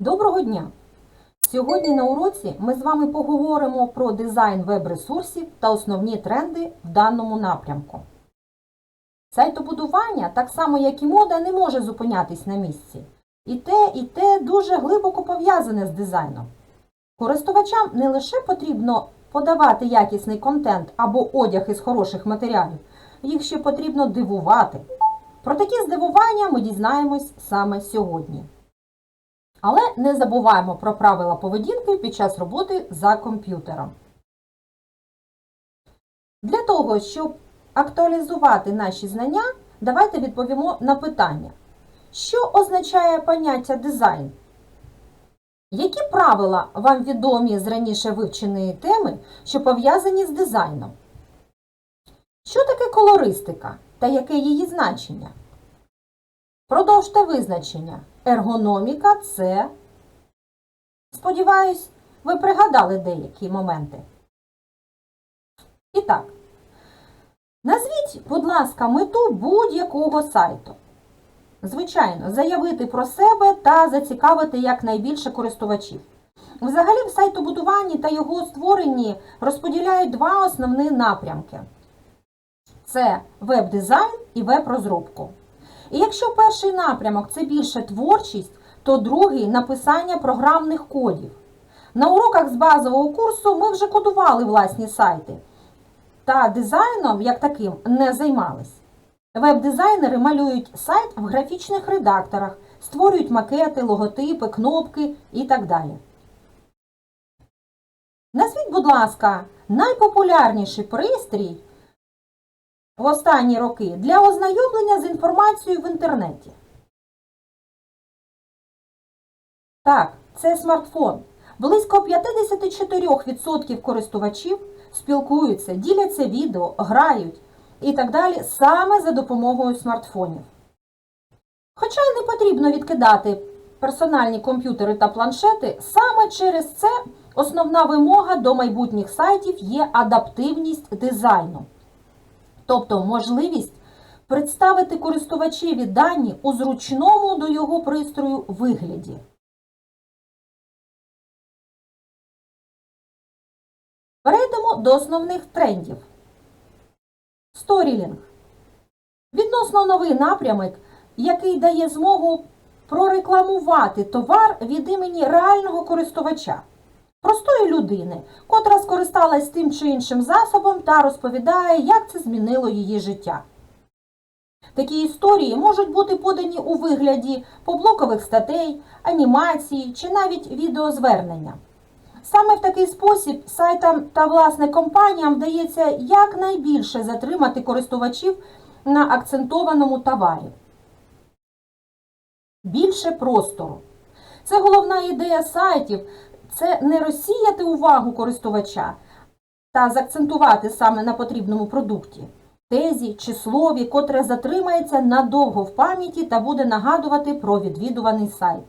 Доброго дня! Сьогодні на уроці ми з вами поговоримо про дизайн веб-ресурсів та основні тренди в даному напрямку. Сайтобудування, так само як і мода, не може зупинятись на місці. І те, і те дуже глибоко пов'язане з дизайном. Користувачам не лише потрібно подавати якісний контент або одяг із хороших матеріалів, їх ще потрібно дивувати. Про такі здивування ми дізнаємось саме сьогодні. Але не забуваємо про правила поведінки під час роботи за комп'ютером. Для того, щоб актуалізувати наші знання, давайте відповімо на питання. Що означає поняття дизайн? Які правила вам відомі з раніше вивченої теми, що пов'язані з дизайном? Що таке колористика та яке її значення? Продовжте визначення. Ергономіка це. Сподіваюсь, ви пригадали деякі моменти. І так, назвіть, будь ласка, мету будь-якого сайту. Звичайно, заявити про себе та зацікавити якнайбільше користувачів. Взагалі, в сайтобудуванні та його створенні розподіляють два основні напрямки: це веб-дизайн і веб-розробку. І якщо перший напрямок це більше творчість, то другий написання програмних кодів. На уроках з базового курсу ми вже кодували власні сайти, та дизайном як таким не займались. Веб-дизайнери малюють сайт в графічних редакторах, створюють макети, логотипи, кнопки і так далі. Назвіть, будь ласка, найпопулярніший пристрій в останні роки для ознайомлення з інформацією в інтернеті. Так, це смартфон. Близько 54% користувачів спілкуються, діляться відео, грають і так далі саме за допомогою смартфонів. Хоча не потрібно відкидати персональні комп'ютери та планшети, саме через це основна вимога до майбутніх сайтів є адаптивність дизайну тобто можливість представити користувачеві дані у зручному до його пристрою вигляді. Перейдемо до основних трендів. Сторілінг. Відносно новий напрямок, який дає змогу прорекламувати товар від імені реального користувача простої людини, котра скористалась тим чи іншим засобом та розповідає, як це змінило її життя. Такі історії можуть бути подані у вигляді поблокових статей, анімації чи навіть відеозвернення. Саме в такий спосіб сайтам та власне компаніям вдається якнайбільше затримати користувачів на акцентованому товарі. Більше простору. Це головна ідея сайтів, це не розсіяти увагу користувача та заакцентувати саме на потрібному продукті, тезі чи слові, котре затримається надовго в пам'яті та буде нагадувати про відвідуваний сайт.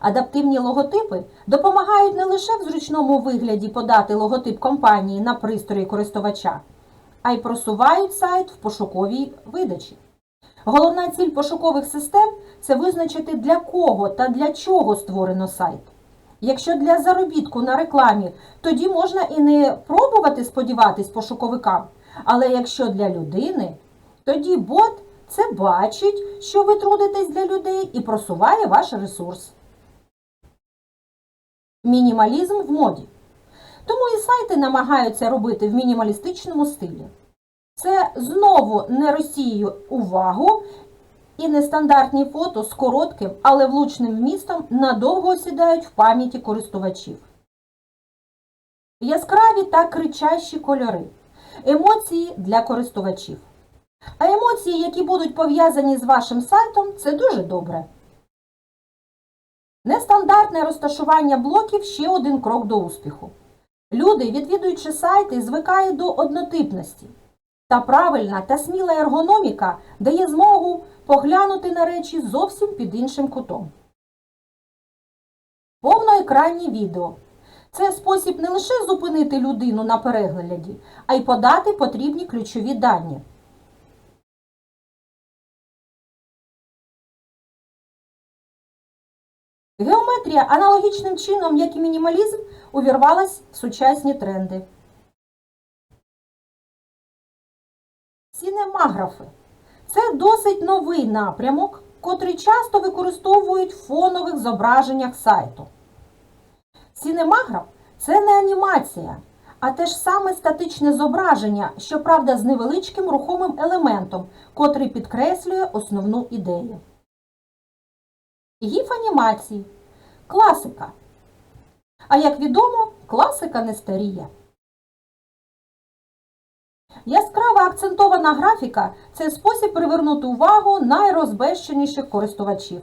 Адаптивні логотипи допомагають не лише в зручному вигляді подати логотип компанії на пристрої користувача, а й просувають сайт в пошуковій видачі. Головна ціль пошукових систем це визначити для кого та для чого створено сайт. Якщо для заробітку на рекламі, тоді можна і не пробувати сподіватись пошуковикам. Але якщо для людини, тоді бот це бачить, що ви трудитесь для людей і просуває ваш ресурс. Мінімалізм в моді. Тому і сайти намагаються робити в мінімалістичному стилі. Це знову не розсіює увагу і нестандартні фото з коротким, але влучним вмістом надовго осідають в пам'яті користувачів. Яскраві та кричащі кольори. Емоції для користувачів. А емоції, які будуть пов'язані з вашим сайтом, це дуже добре. Нестандартне розташування блоків ще один крок до успіху. Люди, відвідуючи сайти, звикають до однотипності. Та правильна та сміла ергономіка дає змогу поглянути на речі зовсім під іншим кутом. Повноекранні відео. Це спосіб не лише зупинити людину на перегляді, а й подати потрібні ключові дані. Геометрія аналогічним чином, як і мінімалізм, увірвалась в сучасні тренди. Сінемаграфи це досить новий напрямок, котрий часто використовують в фонових зображеннях сайту. Сінемаграф це не анімація, а те ж саме статичне зображення, щоправда, з невеличким рухомим елементом, котрий підкреслює основну ідею. Гіф анімації класика. А як відомо, класика не старіє. Яскрава акцентована графіка це спосіб привернути увагу найрозбещеніших користувачів.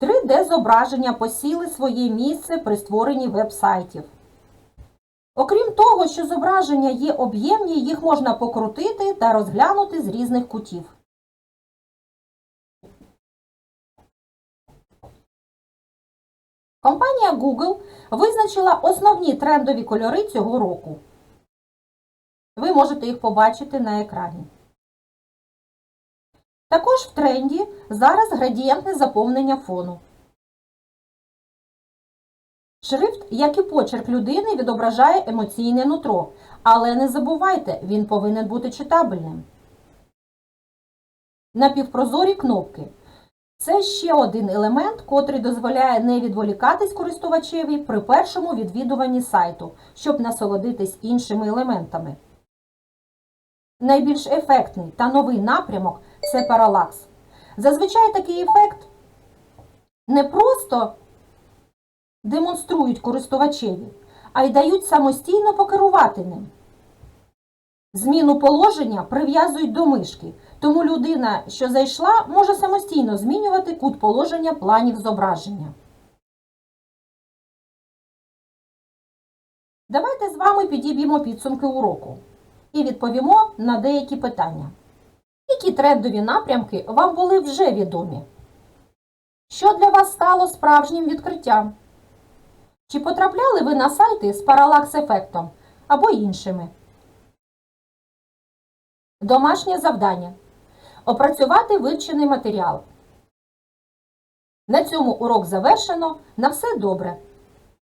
3D-зображення посіли своє місце при створенні веб-сайтів. Окрім того, що зображення є об'ємні, їх можна покрутити та розглянути з різних кутів. Компанія Google визначила основні трендові кольори цього року. Ви можете їх побачити на екрані. Також в тренді зараз градієнтне заповнення фону. Шрифт, як і почерк людини, відображає емоційне нутро, але не забувайте, він повинен бути читабельним. Напівпрозорі кнопки. Це ще один елемент, котрий дозволяє не відволікатись користувачеві при першому відвідуванні сайту, щоб насолодитись іншими елементами. Найбільш ефектний та новий напрямок це паралакс. Зазвичай такий ефект не просто демонструють користувачеві, а й дають самостійно покерувати ним. Зміну положення прив'язують до мишки, тому людина, що зайшла, може самостійно змінювати кут положення планів зображення. Давайте з вами підіб'ємо підсумки уроку і відповімо на деякі питання. Які трендові напрямки вам були вже відомі? Що для вас стало справжнім відкриттям? Чи потрапляли ви на сайти з паралакс-ефектом або іншими? Домашнє завдання. Опрацювати вивчений матеріал. На цьому урок завершено. На все добре!